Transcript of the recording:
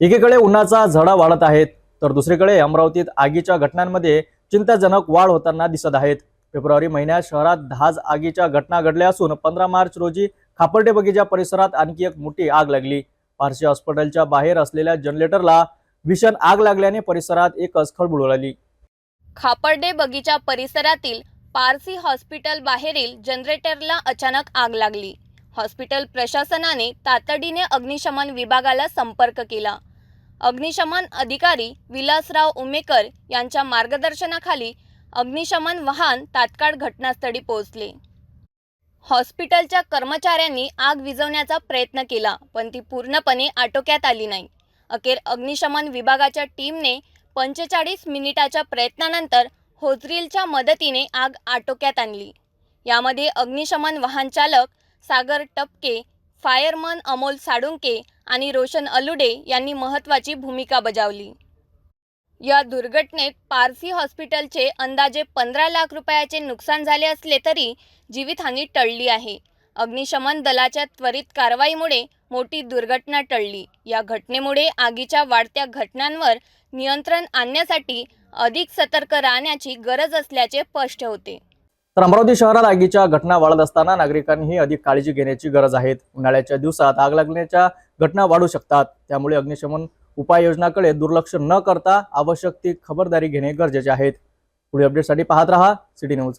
एकीकडे उन्हाचा झडा वाढत आहेत तर दुसरीकडे अमरावतीत आगीच्या घटनांमध्ये चिंताजनक वाढ होताना दिसत आहेत. फेब्रुवारी महिन्यात शहरात दहाज आगीच्या घटना घडल्या असून पंधरा मार्च रोजी खापर्डे बगीचा परिसरात आणखी एक मोठी आग लागली. पारशी हॉस्पिटलच्या बाहेर असलेल्या जनरेटरला भीषण आग लागल्याने परिसरात एकच खळबळ उडाली. खापर्डे बगीचा परिसरातील पारसी हॉस्पिटल बाहेरील जनरेटरला अचानक आग लागली. हॉस्पिटल प्रशासनाने तातडीने अग्निशमन विभागाला संपर्क केला. अग्निशमन अधिकारी विलासराव उमेकर यांच्या मार्गदर्शनाखाली अग्निशमन वाहन तात्काळ घटनास्थळी पोहोचले. हॉस्पिटलच्या कर्मचाऱ्यांनी आग विझवण्याचा प्रयत्न केला पण ती पूर्णपणे आटोक्यात आली नाही. अखेर अग्निशमन विभागाच्या टीमने पंचेचाळीस मिनिटाच्या प्रयत्नानंतर होजरीलच्या मदतीने आग आटोक्यात आणली. यामध्ये अग्निशमन वाहन चालक सागर टपके फायरमन अमोल साडुंके आणि रोशन अलुडे यांनी महत्त्वाची भूमिका बजावली. या दुर्घटनेत पारसी हॉस्पिटलचे अंदाजे पंधरा लाख रुपयाचे नुकसान झाले असले तरी जीवितहानी टळली आहे. अग्निशमन दलाच्या त्वरित कारवाईमुळे मोठी दुर्घटना टळली. या घटनेमुळे आगीच्या वाढत्या घटनांवर नियंत्रण आणण्यासाठी अधिक सतर्क राहण्याची गरज असल्याचे स्पष्ट होते. तर अमरावती शहरात आगीच्या घटना वाढत असताना नागरिकांनीही अधिक काळजी घेण्याची गरज आहे. उन्हाळ्याच्या दिवसात आग लागण्याच्या घटना वाढू शकतात. त्यामुळे अग्निशमन उपाययोजनाकडे दुर्लक्ष न करता आवश्यक ती खबरदारी घेणे गरजेचे आहे. पुढील अपडेटसाठी पाहत रहा. City news.